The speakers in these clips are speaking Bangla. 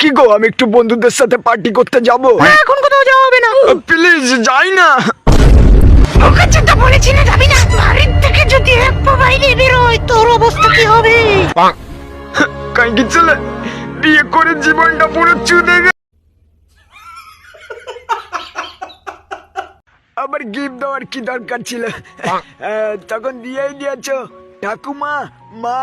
কি গো আমি একটু বন্ধুদের সাথে পার্টি করতে যাব। এখন কোথাও যাওয়া হবে না। প্লিজ যাই না। ওকে বলেছি না যাবি না। বাড়ির থেকে যদি এক বাইরে বেরোয় তোর অবস্থা কি হবে? কাইকি ছেলে? বিয়ে করে জীবনটা পুরো চুদে গিফট দেওয়ার কি দরকার ছিল? তখন দিয়েই দিয়েছ। ঠাকুমা মা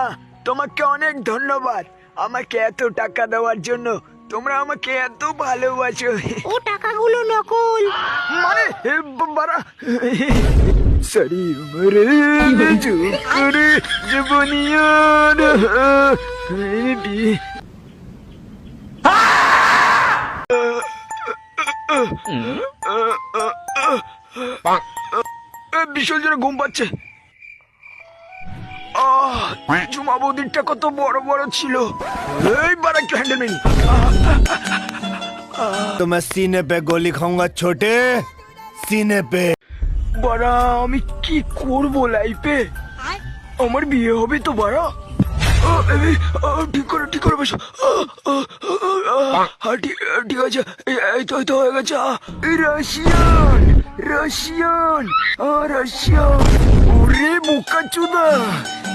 তোমাকে অনেক ধন্যবাদ আমাকে এত টাকা দেওয়ার জন্য তোমরা আমাকে এত ভালোবাসো ও টাকাগুলো নকল মানে বাবা সরি মরে চুপ করে জীবনিয়ার বিশাল জোরে ঘুম পাচ্ছে আহ, জুমা বৌদিরটা কত বড় বড় ছিল এই বারা একটু হ্যান্ডেল মেনি तो मैं सीने पे गोली खाऊंगा छोटे सीने पे বাড়া আমি কি করব লাইফে আমার বিয়ে হবে তো বাড়া আ, ঠিক করে ঠিক করে বসো। ঠিক আছে। এই তো তো হয়ে গেছে। Russian Russian Russian. ওরে বোকা চুদা।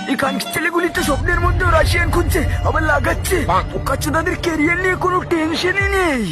এই কানকি ছেলেগুলি তো স্বপ্নের মধ্যে রাশিয়ান খুঁজছে আবার লাগাচ্ছে। বোকা চুদাদের ক্যারিয়ার নিয়ে কোনো টেনশনই নেই।